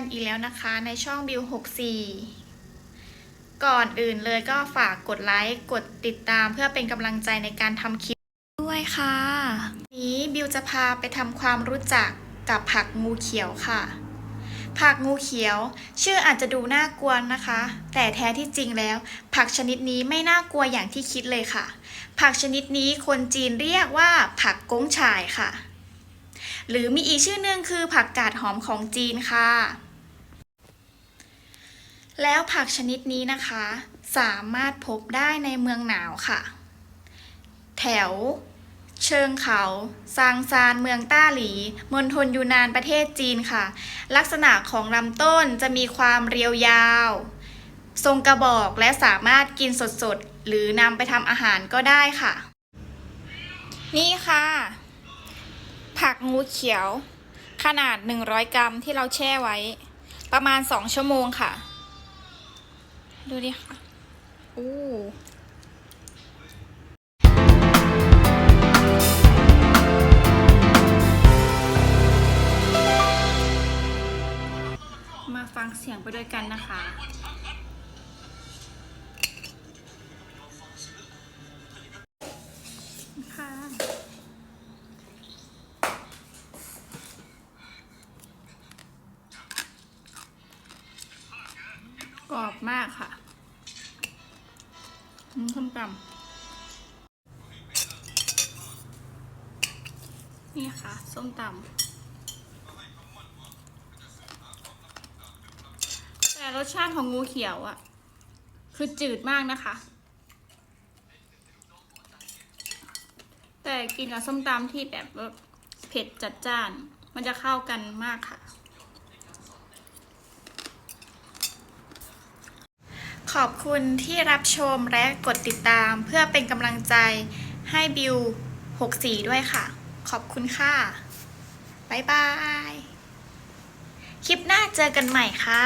กันอีกแล้วนะคะในช่องบิว64 ก่อนอื่นเลยก็ฝากกดไลค์ กดติดตามเพื่อเป็นกำลังใจในการทำคลิปด้วยค่ะ นี้บิวจะพาไปทำความรู้จักกับผักงูเขียวค่ะ ผักงูเขียว ชื่ออาจจะดูน่ากลัวนะคะ แต่แท้ที่จริงแล้ว ผักชนิดนี้ไม่น่ากลัวอย่างที่คิดเลยค่ะ ผักชนิดนี้คนจีนเรียกว่าผักก้งฉ่ายค่ะหรือมีอีกชื่อหนึ่งคือผักกาดหอมของจีนค่ะ แล้วผักชนิดนี้นะคะ สามารถพบได้ในเมืองหนาวค่ะ แถว เชิงเขาซางซานเมืองต้าหลีมณฑลยูนานประเทศจีนค่ะ ลักษณะของลำต้นจะมีความเรียวยาว ทรงกระบอกและสามารถกินสดๆ หรือนำไปทำอาหารก็ได้ค่ะ นี่ค่ะ ผักงูเขียว ขนาด 100 กรัมที่เราแช่ไว้ ประมาณ 2 ชั่วโมงค่ะ ดูดิค่ะอู้มาฟังเสียงไปด้วยกันนะคะค่ะ กรอบมากค่ะอืมส้มตำนี่ค่ะ ส้มตำแต่รสชาติของงูเขียวอะคือจืดมากนะคะ แต่กินกับส้มตำที่แบบเผ็ดจัดจ้าน มันจะเข้ากันมากค่ะ อบคุณที่รับชมและกดติดตามเพื่อเป็นกำลังใจให้บิว 64 ด้วยค่ะ ขอบคุณค่ะ บ๊ายบาย คลิปหน้าเจอกันใหม่ค่ะ